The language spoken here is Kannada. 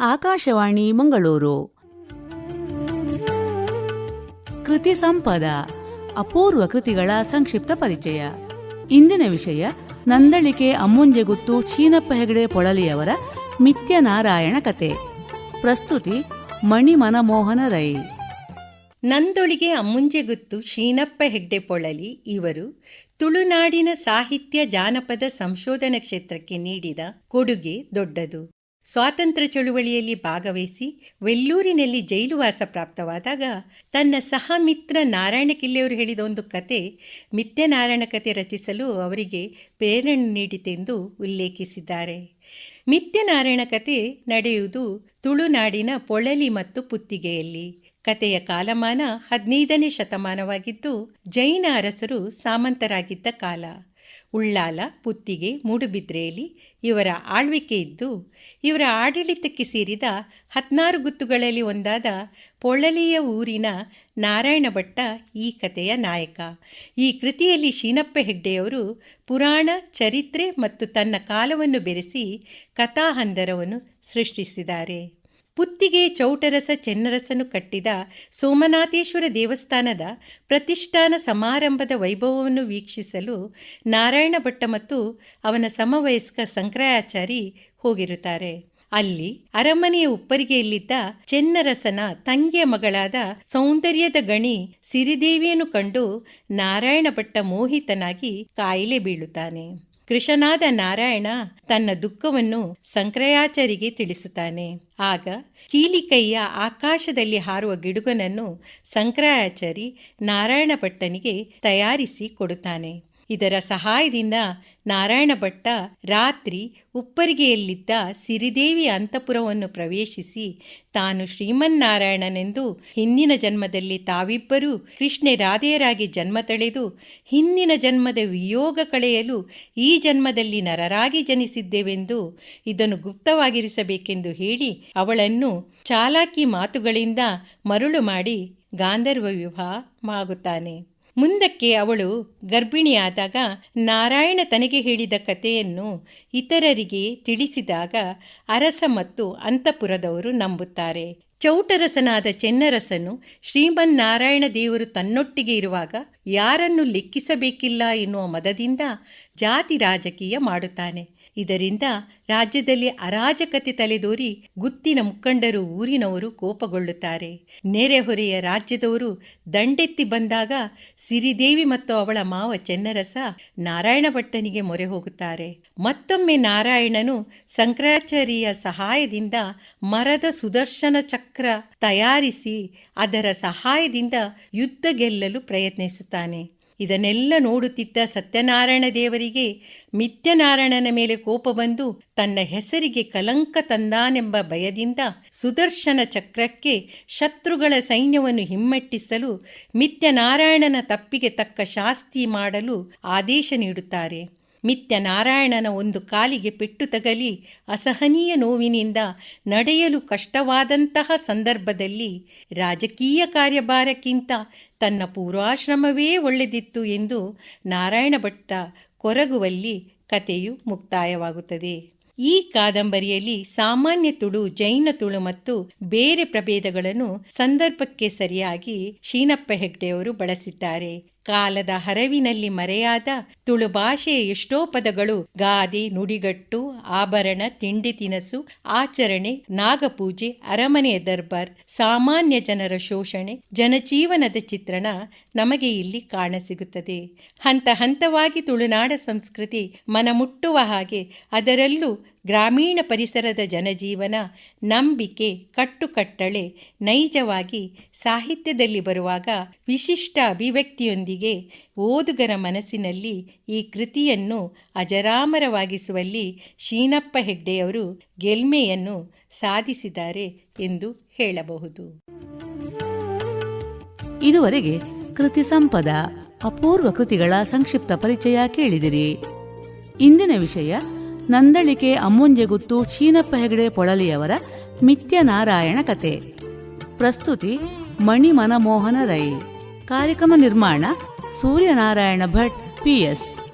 ಆಕಾಶವಾಣಿ ಮಂಗಳೂರು. ಕೃತಿ ಸಂಪದ, ಅಪೂರ್ವ ಕೃತಿಗಳ ಸಂಕ್ಷಿಪ್ತ ಪರಿಚಯ. ಇಂದಿನ ವಿಷಯ, ನಂದಳಿಕೆ ಅಮ್ಮುಂಜೆಗುತ್ತು ಶೀನಪ್ಪ ಹೆಗಡೆ ಪೊಳಲಿಯವರ ಮಿಥ್ಯನಾರಾಯಣ ಕತೆ. ಪ್ರಸ್ತುತಿ ಮಣಿ ಮನಮೋಹನ ರೈ. ನಂದೊಳಿಗೆ ಅಮ್ಮುಂಜೆಗುತ್ತು ಶೀನಪ್ಪ ಹೆಗ್ಡೆ ಪೊಳಲಿ ಇವರು ತುಳುನಾಡಿನ ಸಾಹಿತ್ಯ ಜಾನಪದ ಸಂಶೋಧನಾ ಕ್ಷೇತ್ರಕ್ಕೆ ನೀಡಿದ ಕೊಡುಗೆ ದೊಡ್ಡದು. ಸ್ವಾತಂತ್ರ್ಯ ಚಳುವಳಿಯಲ್ಲಿ ಭಾಗವಹಿಸಿ ವೆಲ್ಲೂರಿನಲ್ಲಿ ಜೈಲುವಾಸ ಪ್ರಾಪ್ತವಾದಾಗ ತನ್ನ ಸಹ ಮಿತ್ರ ನಾರಾಯಣ ಕಿಲ್ಲೆಯವರು ಹೇಳಿದ ಒಂದು ಕತೆ ಮಿಥ್ಯನಾರಾಯಣ ಕತೆ ರಚಿಸಲು ಅವರಿಗೆ ಪ್ರೇರಣೆ ನೀಡಿತೆಂದು ಉಲ್ಲೇಖಿಸಿದ್ದಾರೆ. ಮಿಥ್ಯನಾರಾಯಣ ಕತೆ ನಡೆಯುವುದು ತುಳುನಾಡಿನ ಪೊಳಲಿ ಮತ್ತು ಪುತ್ತಿಗೆಯಲ್ಲಿ. ಕತೆಯ ಕಾಲಮಾನ ಹದಿನೈದನೇ ಶತಮಾನವಾಗಿದ್ದು ಜೈನ ಅರಸರು ಸಾಮಂತರಾಗಿದ್ದ ಕಾಲ. ಉಳ್ಳಾಲ, ಪುತ್ತಿಗೆ ಮೂಡುಬಿದ್ರೆಯಲ್ಲಿ ಇವರ ಆಳ್ವಿಕೆ ಇದ್ದು, ಇವರ ಆಡಳಿತಕ್ಕೆ ಸೇರಿದ ಹದಿನಾರು ಗುತ್ತುಗಳಲ್ಲಿ ಒಂದಾದ ಪೊಳಲಿಯ ಊರಿನ ನಾರಾಯಣ ಭಟ್ಟ ಈ ಕಥೆಯ ನಾಯಕ. ಈ ಕೃತಿಯಲ್ಲಿ ಶೀನಪ್ಪ ಹೆಗ್ಡೆಯವರು ಪುರಾಣ, ಚರಿತ್ರೆ ಮತ್ತು ತನ್ನ ಕಾಲವನ್ನು ಬೆರೆಸಿ ಕಥಾಹಂದರವನ್ನು ಸೃಷ್ಟಿಸಿದ್ದಾರೆ. ಪುತ್ತಿಗೆ ಚೌಟರಸ ಚೆನ್ನರಸನು ಕಟ್ಟಿದ ಸೋಮನಾಥೇಶ್ವರ ದೇವಸ್ಥಾನದ ಪ್ರತಿಷ್ಠಾನ ಸಮಾರಂಭದ ವೈಭವವನ್ನು ವೀಕ್ಷಿಸಲು ನಾರಾಯಣ ಭಟ್ಟ ಮತ್ತು ಅವನ ಸಮವಯಸ್ಕ ಸಂಕ್ರಾಯಾಚಾರಿ ಹೋಗಿರುತ್ತಾರೆ. ಅಲ್ಲಿ ಅರಮನೆಯ ಉಪ್ಪರಿಗೆಯಲ್ಲಿದ್ದ ಚೆನ್ನರಸನ ತಂಗಿಯ ಮಗಳಾದ ಸೌಂದರ್ಯದ ಗಣಿ ಸಿರಿದೇವಿಯನ್ನು ಕಂಡು ನಾರಾಯಣ ಭಟ್ಟ ಮೋಹಿತನಾಗಿ ಕಾಯಿಲೆ ಬೀಳುತ್ತಾನೆ. ಕೃಷನಾದ ನಾರಾಯಣ ತನ್ನ ದುಃಖವನ್ನು ಸಂಕ್ರಯಾಚಾರಿಗೆ ತಿಳಿಸುತ್ತಾನೆ. ಆಗ ಕೀಲಿಕೈಯ ಆಕಾಶದಲ್ಲಿ ಹಾರುವ ಗಿಡುಗನನ್ನು ಸಂಕ್ರಯಾಚರಿ ನಾರಾಯಣ ಭಟ್ಟನಿಗೆ ತಯಾರಿಸಿ ಕೊಡುತ್ತಾನೆ. ಇದರ ಸಹಾಯದಿಂದ ನಾರಾಯಣ ಭಟ್ಟ ರಾತ್ರಿ ಉಪ್ಪರಿಗೆಯಲ್ಲಿದ್ದ ಸಿರಿದೇವಿ ಅಂತಪುರವನ್ನು ಪ್ರವೇಶಿಸಿ ತಾನು ಶ್ರೀಮನ್ನಾರಾಯಣನೆಂದು ಹಿಂದಿನ ಜನ್ಮದಲ್ಲಿ ತಾವಿಬ್ಬರೂ ಕೃಷ್ಣೆ ರಾಧೆಯರಾಗಿ ಜನ್ಮ ತಳೆದು ಹಿಂದಿನ ಜನ್ಮದ ವಿಯೋಗ ಕಳೆಯಲು ಈ ಜನ್ಮದಲ್ಲಿ ನರರಾಗಿ ಜನಿಸಿದ್ದೇವೆಂದು ಇದನ್ನು ಗುಪ್ತವಾಗಿರಿಸಬೇಕೆಂದು ಹೇಳಿ ಅವಳನ್ನು ಚಾಲಾಕಿ ಮಾತುಗಳಿಂದ ಮರುಳು ಮಾಡಿ ಗಾಂಧರ್ವ ವಿವಾಹವಾಗುತ್ತಾನೆ ಮುಂದಕ್ಕೆ ಅವಳು ಗರ್ಭಿಣಿಯಾದಾಗ ನಾರಾಯಣ ತನಗೆ ಹೇಳಿದ ಕಥೆಯನ್ನು ಇತರರಿಗೆ ತಿಳಿಸಿದಾಗ ಅರಸ ಮತ್ತು ಅಂತಪುರದವರು ನಂಬುತ್ತಾರೆ. ಚೌಟರಸನಾದ ಚೆನ್ನರಸನು ಶ್ರೀಮನ್ನಾರಾಯಣ ದೇವರು ತನ್ನೊಟ್ಟಿಗೆ ಇರುವಾಗ ಯಾರನ್ನು ಲೆಕ್ಕಿಸಬೇಕಿಲ್ಲ ಎನ್ನುವ ಮದದಿಂದ ಜಾತಿ ರಾಜಕೀಯ ಮಾಡುತ್ತಾನೆ. ಇದರಿಂದ ರಾಜ್ಯದಲ್ಲಿ ಅರಾಜಕತೆ ತಲೆದೋರಿ ಗುತ್ತಿನ ಮುಖಂಡರು ಊರಿನವರು ಕೋಪಗೊಳ್ಳುತ್ತಾರೆ. ನೆರೆಹೊರೆಯ ರಾಜ್ಯದವರು ದಂಡೆತ್ತಿ ಬಂದಾಗ ಸಿರಿದೇವಿ ಮತ್ತು ಅವಳ ಮಾವ ಚೆನ್ನರಸ ನಾರಾಯಣ ಭಟ್ಟನಿಗೆ ಮೊರೆ ಹೋಗುತ್ತಾರೆ. ಮತ್ತೊಮ್ಮೆ ನಾರಾಯಣನು ಶಂಕರಾಚಾರ್ಯ ಸಹಾಯದಿಂದ ಮರದ ಸುದರ್ಶನ ಚಕ್ರ ತಯಾರಿಸಿ ಅದರ ಸಹಾಯದಿಂದ ಯುದ್ಧ ಗೆಲ್ಲಲು ಪ್ರಯತ್ನಿಸುತ್ತಾನೆ. ಇದನ್ನೆಲ್ಲ ನೋಡುತ್ತಿದ್ದ ಸತ್ಯನಾರಾಯಣ ದೇವರಿಗೆ ಮಿಥ್ಯನಾರಾಯಣನ ಮೇಲೆ ಕೋಪ ಬಂದು ತನ್ನ ಹೆಸರಿಗೆ ಕಲಂಕ ತಂದಾನೆಂಬ ಭಯದಿಂದ ಸುದರ್ಶನ ಚಕ್ರಕ್ಕೆ ಶತ್ರುಗಳ ಸೈನ್ಯವನ್ನು ಹಿಮ್ಮೆಟ್ಟಿಸಲು ಮಿಥ್ಯನಾರಾಯಣನ ತಪ್ಪಿಗೆ ತಕ್ಕ ಶಾಸ್ತಿ ಮಾಡಲು ಆದೇಶ ನೀಡುತ್ತಾರೆ. ಮಿಥ್ಯ ನಾರಾಯಣನ ಒಂದು ಕಾಲಿಗೆ ಪೆಟ್ಟು ತಗಲಿ ಅಸಹನೀಯ ನೋವಿನಿಂದ ನಡೆಯಲು ಕಷ್ಟವಾದಂತಹ ಸಂದರ್ಭದಲ್ಲಿ ರಾಜಕೀಯ ಕಾರ್ಯಭಾರಕ್ಕಿಂತ ತನ್ನ ಪೂರ್ವಾಶ್ರಮವೇ ಒಳ್ಳೆದಿತ್ತು ಎಂದು ನಾರಾಯಣ ಭಟ್ಟ ಕೊರಗುವಲ್ಲಿ ಕಥೆಯು ಮುಕ್ತಾಯವಾಗುತ್ತದೆ. ಈ ಕಾದಂಬರಿಯಲ್ಲಿ ಸಾಮಾನ್ಯ ತುಳು, ಜೈನ ತುಳು ಮತ್ತು ಬೇರೆ ಪ್ರಭೇದಗಳನ್ನು ಸಂದರ್ಭಕ್ಕೆ ಸರಿಯಾಗಿ ಶೀನಪ್ಪ ಹೆಗ್ಡೆಯವರು ಬಳಸಿದ್ದಾರೆ. ಕಾಲದ ಹರವಿನಲ್ಲಿ ಮರೆಯಾದ ತುಳು ಭಾಷೆಯ ಎಷ್ಟೋ ಪದಗಳು ಗಾದೆ, ನುಡಿಗಟ್ಟು, ಆಭರಣ, ತಿಂಡಿ ತಿನಸು, ಆಚರಣೆ, ನಾಗಪೂಜೆ, ಅರಮನೆಯ ದರ್ಬಾರ್, ಸಾಮಾನ್ಯ ಜನರ ಶೋಷಣೆ, ಜನಜೀವನದ ಚಿತ್ರಣ ನಮಗೆ ಇಲ್ಲಿ ಕಾಣಸಿಗುತ್ತದೆ. ಹಂತ ಹಂತವಾಗಿ ತುಳುನಾಡ ಸಂಸ್ಕೃತಿ ಮನಮುಟ್ಟುವ ಹಾಗೆ ಅದರಲ್ಲೂ ಗ್ರಾಮೀಣ ಪರಿಸರದ ಜನಜೀವನ ನಂಬಿಕೆ ಕಟ್ಟುಕಟ್ಟಳೆ ನೈಜವಾಗಿ ಸಾಹಿತ್ಯದಲ್ಲಿ ಬರುವಾಗ ವಿಶಿಷ್ಟ ಅಭಿವ್ಯಕ್ತಿಯೊಂದಿಗೆ ಓದುಗರ ಮನಸ್ಸಿನಲ್ಲಿ ಈ ಕೃತಿಯನ್ನು ಅಜರಾಮರವಾಗಿಸುವಲ್ಲಿ ಶೀನಪ್ಪ ಹೆಗ್ಡೆಯವರು ಗೆಲ್ಮೆಯನ್ನು ಸಾಧಿಸಿದ್ದಾರೆ ಎಂದು ಹೇಳಬಹುದು. ಇದುವರೆಗೆ ಕೃತಿ ಸಂಪದ ಅಪೂರ್ವ ಕೃತಿಗಳ ಸಂಕ್ಷಿಪ್ತ ಪರಿಚಯ ಕೇಳಿದಿರಿ. ಇಂದಿನ ವಿಷಯ ನಂದಳಿಕೆ ಅಮ್ಮುಂಜೆಗುತ್ತು ಶೀನಪ್ಪ ಹೆಗಡೆ ಪೊಳಲಿಯವರ ಮಿಥ್ಯನಾರಾಯಣ ಕತೆ. ಪ್ರಸ್ತುತಿ ಮಣಿ ಮನಮೋಹನ ರೈ. ಕಾರ್ಯಕ್ರಮ ನಿರ್ಮಾಣ ಸೂರ್ಯನಾರಾಯಣ ಭಟ್ ಪಿಎಸ್